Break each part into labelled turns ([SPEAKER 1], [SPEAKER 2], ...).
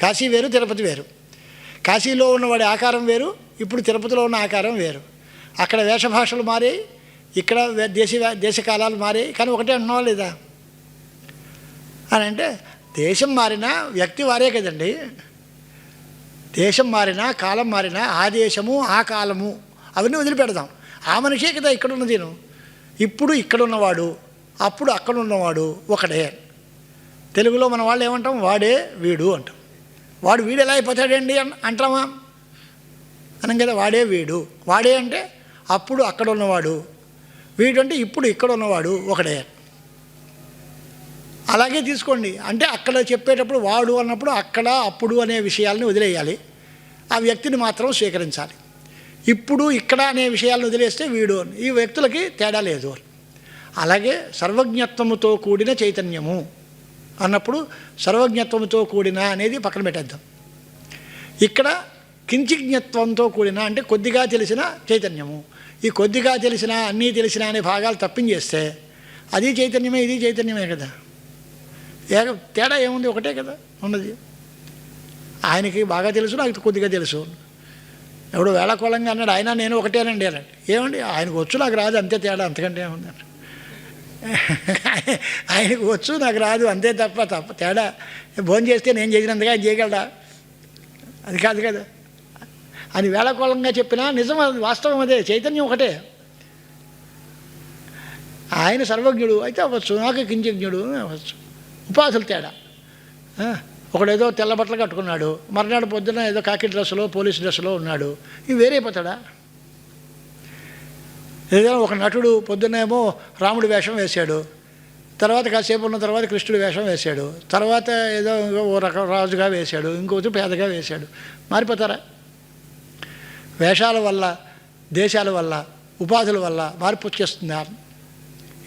[SPEAKER 1] కాశీ వేరు తిరుపతి వేరు. కాశీలో ఉన్నవాడి ఆకారం వేరు ఇప్పుడు తిరుపతిలో ఉన్న ఆకారం వేరు. అక్కడ వేషభాషలు మారే ఇక్కడ వే- దేశ దేశకాలాలు మారే కానీ ఒకటే అంటున్నావా లేదా? అని అంటే దేశం మారినా వ్యక్తి వారే కదండి. దేశం మారినా కాలం మారినా ఆ దేశము ఆ కాలము అవన్నీ వదిలిపెడదాం. ఆ మనిషే కదా ఇక్కడ ఉన్నది నేను. ఇప్పుడు ఇక్కడ ఉన్నవాడు అప్పుడు అక్కడ ఉన్నవాడు ఒకడే. తెలుగులో మన వాళ్ళు ఏమంటాం? వాడే వీడు అంటాం. వాడు వీడు ఎలా అయిపోతాడండి అని అంటామా అనం కదా వాడే వీడు. వాడే అంటే అప్పుడు అక్కడ ఉన్నవాడు. వీడు అంటే ఇప్పుడు ఇక్కడ ఉన్నవాడు ఒకడే. అలాగే తీసుకోండి. అంటే అక్కడ చెప్పేటప్పుడు వాడు అన్నప్పుడు అక్కడ అప్పుడు అనే విషయాలను వదిలేయాలి. ఆ వ్యక్తిని మాత్రం స్వీకరించాలి. ఇప్పుడు ఇక్కడ అనే విషయాలను వదిలేస్తే వీడు అని ఈ వ్యక్తులకి తేడా లేదు. అలాగే సర్వజ్ఞత్వముతో కూడిన చైతన్యము. అన్నప్పుడు సర్వజ్ఞత్వంతో కూడిన అనేది పక్కన పెట్టేద్దాం. ఇక్కడ కించిజ్ఞత్వంతో కూడిన అంటే కొద్దిగా తెలిసిన చైతన్యము. ఈ కొద్దిగా తెలిసిన అన్నీ తెలిసిన అనే భాగాలు తప్పించేస్తే అది చైతన్యమే ఇది చైతన్యమే కదా. ఏక తేడా ఏముంది? ఒకటే కదా ఉన్నది. ఆయనకి బాగా తెలుసు నాకు కొద్దిగా తెలుసు. ఎవడు వేళకోళంగా అన్నాడు ఆయన నేను ఒకటేనండి అన్నాడు. ఏమండి? ఆయనకు వచ్చు నాకు రాదు అంతే తేడా అంతకంటే ఏముంది? అన్నాడు ఆయనకు వచ్చు నాకు రాదు అంతే తప్ప తప్ప తేడా. భోజనం చేస్తే నేను చేసినందుగా ఆయన చేయగలడా? అది కాదు కదా. అని వేళకోళంగా చెప్పినా నిజం అది వాస్తవం అదే చైతన్యం ఒకటే. ఆయన సర్వజ్ఞుడు అయితే అవ్వచ్చు నాకు కించజ్ఞుడు అవ్వచ్చు. ఉపాధులు తేడా. ఒకడేదో తెల్ల బట్టలు కట్టుకున్నాడు మర్నాడు పొద్దున ఏదో కాకి డ్రెస్సులో పోలీస్ డ్రెస్సులో ఉన్నాడు ఇవి వేరైపోతాడా? ఏదైనా ఒక నటుడు పొద్దున్నేమో రాముడి వేషం వేశాడు. తర్వాత కాసేపు ఉన్న తర్వాత కృష్ణుడి వేషం వేశాడు. తర్వాత ఏదో ఓ రకం రాజుగా వేశాడు. ఇంకొకటి పేదగా వేశాడు. మారిపోతారా? వేషాల వల్ల దేశాల వల్ల ఉపాధుల వల్ల మార్పు వచ్చేస్తుందా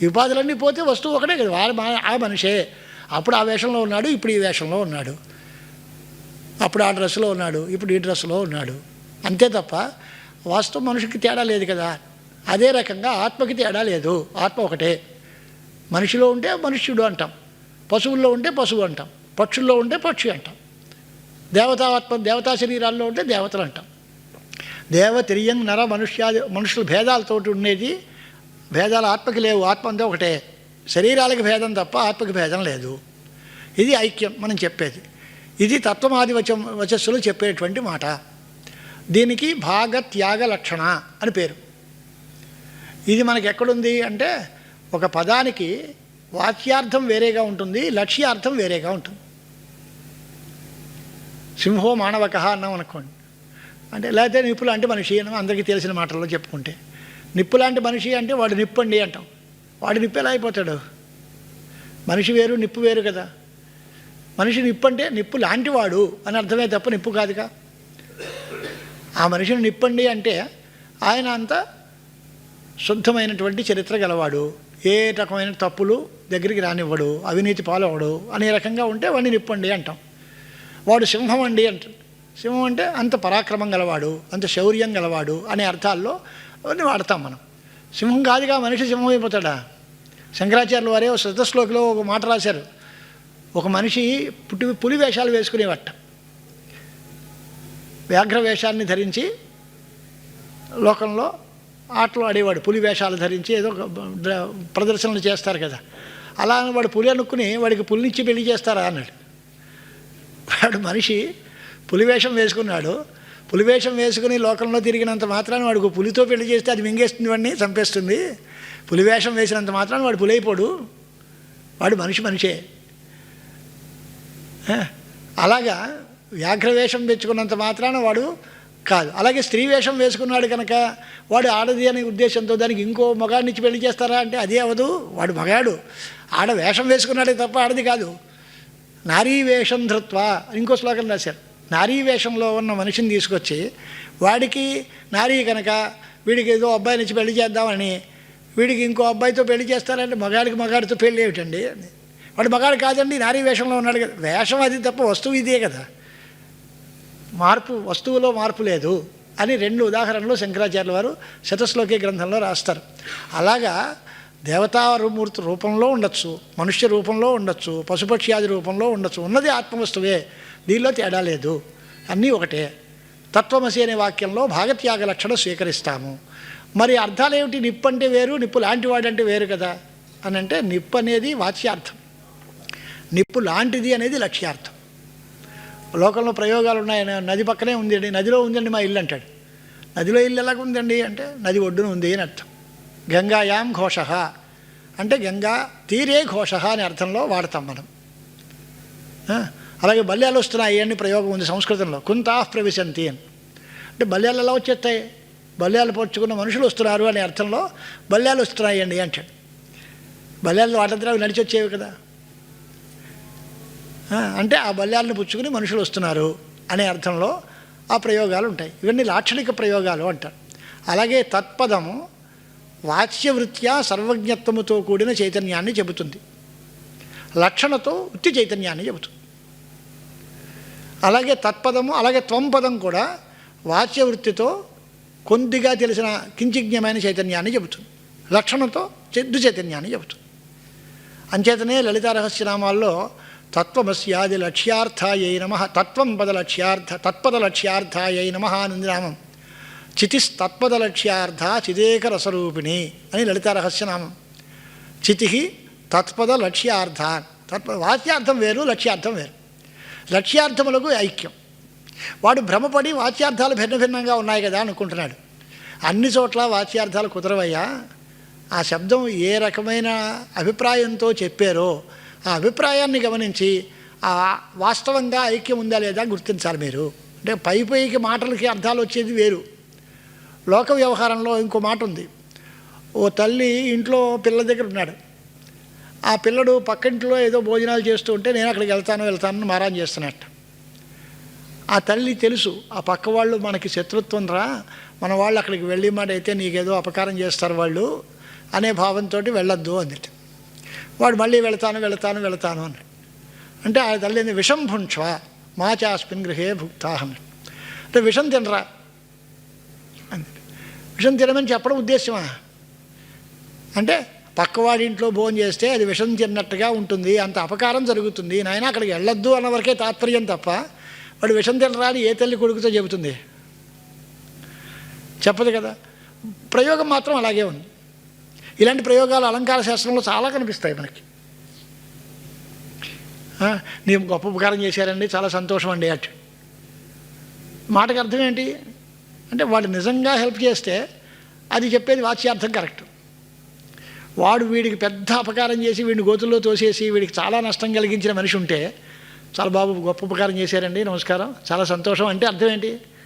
[SPEAKER 1] ఈ ఉపాధులన్నీ పోతే వస్తువు ఒకటే కదా. మా- ఆ మనిషే. అప్పుడు ఆ వేషంలో ఉన్నాడు ఇప్పుడు ఈ వేషంలో ఉన్నాడు. అప్పుడు ఆ డ్రెస్సులో ఉన్నాడు ఇప్పుడు ఈ డ్రెస్సులో ఉన్నాడు. అంతే తప్ప వాస్తవం మనిషికి తేడా లేదు కదా. అదే రకంగా ఆత్మకి తేడా లేదు. ఆత్మ ఒకటే. మనిషిలో ఉంటే మనుష్యుడు అంటాం. పశువుల్లో ఉంటే పశువు అంటాం. పక్షుల్లో ఉంటే పక్షి అంటాం. దేవతాత్మ దేవతా శరీరాల్లో ఉంటే దేవతలు అంటాం. దేవ తిరియం నర మనుష్యాది మనుషుల భేదాలతోటి ఉండేది. భేదాలు ఆత్మకి లేవు. ఆత్మ అంతా ఒకటే. శరీరాలకు భేదం తప్ప ఆత్మకి భేదం లేదు. ఇది ఐక్యం మనం చెప్పేది. ఇది తత్వమాది వచ వచస్సులు చెప్పేటువంటి మాట. దీనికి భాగ త్యాగ లక్షణ అని పేరు. ఇది మనకి ఎక్కడుంది అంటే ఒక పదానికి వాక్యార్థం వేరేగా ఉంటుంది లక్ష్యార్థం వేరేగా ఉంటుంది. సింహో మానవక అన్నాం అనుకోండి. అంటే లేకపోతే నిప్పు లాంటి మనిషి అని అందరికీ తెలిసిన మాటల్లో చెప్పుకుంటే. నిప్పు లాంటి మనిషి అంటే వాడు నిప్పండి అంటాం. వాడు నిప్పు ఎలా అయిపోతాడు? మనిషి వేరు నిప్పు వేరు కదా. మనిషి నిప్పు అంటే నిప్పు లాంటివాడు అని అర్థమే తప్ప నిప్పు కాదుగా. ఆ మనిషిని నిప్పండి అంటే ఆయన అంతా శుద్ధమైనటువంటి చరిత్ర గలవాడు ఏ రకమైన తప్పులు దగ్గరికి రానివ్వడు అవినీతి పాలవడు అనే రకంగా ఉంటే వాడిని నిప్పండి అంటాం. వాడు సింహం అండి అంటాడు. సింహం అంటే అంత పరాక్రమం గలవాడు అంత శౌర్యం గలవాడు అనే అర్థాల్లో అవన్నీ వాడతాం మనం. సింహం కాదుగా మనిషి సింహం అయిపోతాడా? శంకరాచార్యుల వారే ఒక శతశ్లోకిలో ఒక మాట రాశారు. ఒక మనిషి పుట్టి పులి వేషాలు వేసుకునేవట. వ్యాఘ్ర వేషాన్ని ధరించి లోకంలో ఆటలు ఆడేవాడు పులి వేషాలు ధరించి ఏదో ఒక ప్రదర్శనలు చేస్తారు కదా. అలా అని వాడు పులి అనుకుని వాడికి పులినిచ్చి పెళ్ళి చేస్తారా అన్నాడు. వాడు మనిషి పులివేషం వేసుకున్నాడు. పులివేషం వేసుకుని లోకంలో తిరిగినంత మాత్రాన్ని వాడికి పులితో పెళ్ళి చేస్తే అది మింగేస్తుంది వాడిని చంపేస్తుంది. పులివేషం వేసినంత మాత్రాన్ని వాడు పులైపోడు వాడు మనిషి మనిషే. అలాగా వ్యాఘ్రవేషం తెచ్చుకున్నంత మాత్రాన వాడు కాదు. అలాగే స్త్రీ వేషం వేసుకున్నాడు కనుక వాడు ఆడది అనే ఉద్దేశంతో దానికి ఇంకో మగాడినిచ్చి పెళ్ళి చేస్తారా అంటే అదే అవదు. వాడు మగాడు. ఆడ వేషం వేసుకున్నాడే తప్ప ఆడది కాదు. నారీ వేషం ధృత్వ ఇంకో శ్లోకం రాశారు. నారీ వేషంలో ఉన్న మనిషిని తీసుకొచ్చి వాడికి నారీ కనుక వీడికి ఏదో అబ్బాయిని ఇచ్చి పెళ్ళి చేద్దామని వీడికి ఇంకో అబ్బాయితో పెళ్ళి చేస్తారంటే మగాడికి మగాడితో పెళ్ళి ఏమిటండి? వాడు మగాడు కాదండి నారీ వేషంలో ఉన్నాడు కదా. వేషం అది తప్ప వస్తువు ఇదే కదా. మార్పు వస్తువులో మార్పు లేదు అని రెండు ఉదాహరణలు శంకరాచార్యుల వారు శతశ్లోకి గ్రంథంలో రాస్తారు. అలాగా దేవతామూర్తి రూపంలో ఉండొచ్చు మనుష్య రూపంలో ఉండొచ్చు పశుపక్ష్యాది రూపంలో ఉండొచ్చు ఉన్నది ఆత్మవస్తువే దీనిలో తేడా లేదు. అన్నీ ఒకటే. తత్వమసి అనే వాక్యంలో భాగత్యాగ లక్షణం స్వీకరిస్తాము. మరి అర్థాలు ఏమిటి? నిప్పు అంటే వేరు నిప్పు లాంటి వాడంటే వేరు కదా? అని అంటే నిప్పు అనేది వాచ్యార్థం. నిప్పు లాంటిది అనేది లక్ష్యార్థం. లోకంలో ప్రయోగాలు ఉన్నాయి. నది పక్కనే ఉందండి. నదిలో ఉందండి మా ఇల్లు అంటాడు. నదిలో ఇల్లు ఎలాగ ఉందండి అంటే నది ఒడ్డున ఉంది అని అర్థం. గంగాయాం ఘోష అంటే గంగా తీరే ఘోష అనే అర్థంలో వాడతాం మనం. అలాగే బల్యాలు వస్తున్నాయి అని ప్రయోగం ఉంది సంస్కృతంలో. కుంతా ప్రవిశంతి అని. అంటే బల్యాలు ఎలా వచ్చేస్తాయి? బల్యాలు పోర్చుకున్న మనుషులు వస్తున్నారు అనే అర్థంలో బల్యాలు వస్తున్నాయి అండి అంటాడు. బల్యాలు వాటంతా అవి నడిచి వచ్చేవి కదా. అంటే ఆ బల్యాలను పుచ్చుకుని మనుషులు వస్తున్నారు అనే అర్థంలో ఆ ప్రయోగాలు ఉంటాయి. ఇవన్నీ లాక్షణిక ప్రయోగాలు అంటారు. అలాగే తత్పదము వాచ్యవృత్యా సర్వజ్ఞత్వముతో కూడిన చైతన్యాన్ని చెబుతుంది. లక్షణతో వృత్తి చైతన్యాన్ని చెబుతుంది. అలాగే తత్పదము అలాగే త్వంపదం కూడా వాచ్యవృత్తితో కొద్దిగా తెలిసిన కించిజ్ఞమైన చైతన్యాన్ని చెబుతుంది. లక్షణంతో చెద్దు చైతన్యాన్ని చెబుతుంది. అంచేతనే లలితారహస్యనామాల్లో తత్వమస్యాది లక్ష్యార్థాయై నమ. తత్వం పద లక్ష్యార్థ తత్పద లక్ష్యార్థాయై నమ అని నామం. చితిస్తత్పద లక్ష్యార్థ చిదేకరసరూపిణి అని లలిత రహస్యనామం చితి తత్పద లక్ష్యార్థ తత్ప వాచ్యార్థం వేరు లక్ష్యార్థం వేరు. లక్ష్యార్థములకు ఐక్యం. వాడు భ్రమపడి వాచ్యార్థాలు భిన్న భిన్నంగా ఉన్నాయి కదా అనుకుంటున్నాడు. అన్ని చోట్ల వాచ్యార్థాలు కుదరవయ్యా. ఆ శబ్దం ఏ రకమైన అభిప్రాయంతో చెప్పారో ఆ అభిప్రాయాన్ని గమనించి వాస్తవంగా ఐక్యం ఉందా లేదా గుర్తించాలి మీరు. అంటే పై పైకి మాటలకి అర్థాలు వచ్చేది వేరు. లోక వ్యవహారంలో ఇంకో మాట ఉంది. ఓ తల్లి ఇంట్లో పిల్లల దగ్గర ఉన్నాడు. ఆ పిల్లడు పక్కింట్లో ఏదో భోజనాలు చేస్తూ ఉంటే నేను అక్కడికి వెళ్తాను వెళ్తానని మారాన్ చేస్తున్నట్టు. ఆ తల్లి తెలుసు ఆ పక్క వాళ్ళు మనకి శత్రుత్వం రా మన వాళ్ళు అక్కడికి వెళ్ళి మాట అయితే నీకేదో అపకారం చేస్తారు వాళ్ళు అనే భావంతో వెళ్ళొద్దు అందిట వాడు మళ్ళీ వెళతాను వెళతాను వెళతాను అన్నాడు. అంటే ఆ తల్లి విషం భుంక్ష్వ మాచాస్మిన్ గృహే భుక్తా అన్నాడు అంటే విషం తినరా? విషం తినమని చెప్పడం ఉద్దేశమా అంటే పక్కవాడింట్లో భోజనం చేస్తే అది విషం తిన్నట్టుగా ఉంటుంది అంత అపకారం జరుగుతుంది నాయన అక్కడికి వెళ్ళొద్దు అన్న వరకే తాత్పర్యం తప్ప వాడు విషం తినరా అని ఏ తల్లి కొడుకుతో చెబుతుంది? చెప్పదు కదా. ప్రయోగం మాత్రం అలాగే ఉంది. ఇలాంటి ప్రయోగాలు అలంకార శాస్త్రంలో చాలా కనిపిస్తాయి మనకి. నేను నీవు గొప్ప ఉపకారం చేశారండి చాలా సంతోషం అండి అటు. మాటకు అర్థం ఏంటి? అంటే వాడు నిజంగా హెల్ప్ చేస్తే అది చెప్పేది వాచ్యార్థం కరెక్ట్. వాడు వీడికి పెద్ద అపకారం చేసి వీడిని గోతుల్లో తోసేసి వీడికి చాలా నష్టం కలిగించిన మనిషి ఉంటే చాలా బాబు గొప్ప ఉపకారం చేశారండి నమస్కారం చాలా సంతోషం. అంటే అర్థం ఏంటి?